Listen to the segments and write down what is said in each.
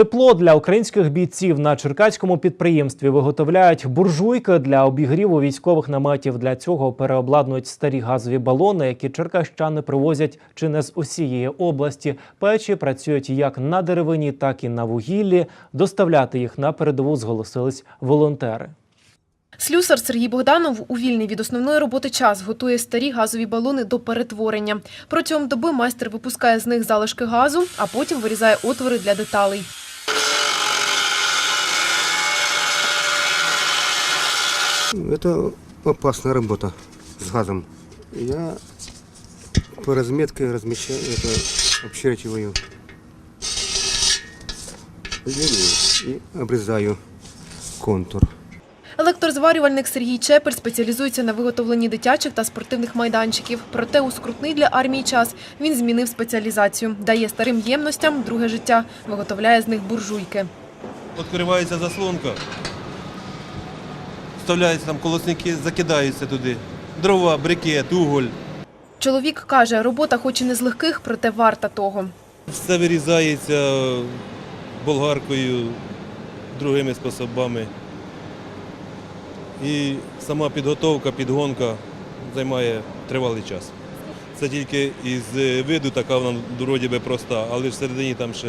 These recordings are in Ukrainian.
Тепло для українських бійців на черкаському підприємстві виготовляють буржуйки для обігріву військових наметів. Для цього переобладнують старі газові балони, які черкащани привозять чи не з усієї області. Печі працюють як на деревині, так і на вугіллі. Доставляти їх на передову зголосились волонтери. Слюсар Сергій Богданов у вільний від основної роботи час готує старі газові балони до перетворення. Протягом доби майстер випускає з них залишки газу, а потім вирізає отвори для деталей. Это опасная работа с газом. Я по разметке размещаю, это обчерчиваю линию и обрезаю контур. Електрозварювальник Сергій Чепель спеціалізується на виготовленні дитячих та спортивних майданчиків. Проте у скрутний для армії час він змінив спеціалізацію, дає старим ємностям друге життя, виготовляє з них буржуйки. Відкривається заслонка, вставляються там колосники, закидаються туди. Дрова, брикет, уголь. Чоловік каже, робота хоч і не з легких, проте варта того. Все вирізається болгаркою, другими способами. І сама підготовка, підгонка займає тривалий час. Це тільки із виду така вона вроді би проста, але всередині там ще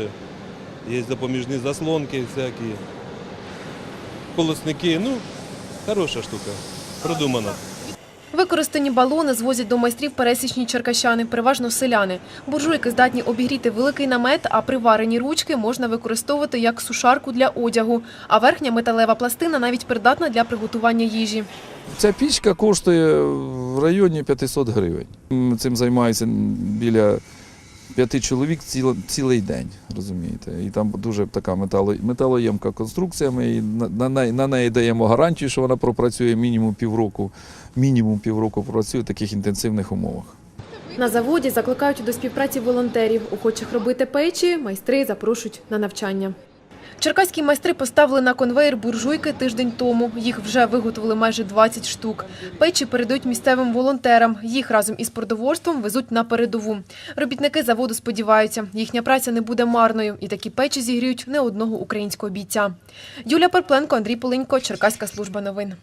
є допоміжні заслонки всякі, колосники. Ну, хороша штука, продумана. Використані балони звозять до майстрів пересічні черкащани, переважно селяни. Буржуйки здатні обігріти великий намет, а приварені ручки можна використовувати як сушарку для одягу. А верхня металева пластина навіть придатна для приготування їжі. Ця пічка коштує в районі 500 гривень. Цим займається біля п'яти чоловік ціл- цілий день, розумієте. І там дуже така метало, металоємка конструкція. Ми на, на, на неї даємо гарантію, що вона пропрацює мінімум півроку, мінімум півроку працює в таких інтенсивних умовах. На заводі закликають до співпраці волонтерів. Охочих робити печі майстри запрошують на навчання. Черкаські майстри поставили на конвейер буржуйки тиждень тому. Їх вже виготовили майже 20 штук. Печі передають місцевим волонтерам. Їх разом із продовольством везуть на передову. Робітники заводу сподіваються, їхня праця не буде марною, і такі печі зігріють не одного українського бійця. Юлія Перпленко, Андрій Полинько, Черкаська служба новин.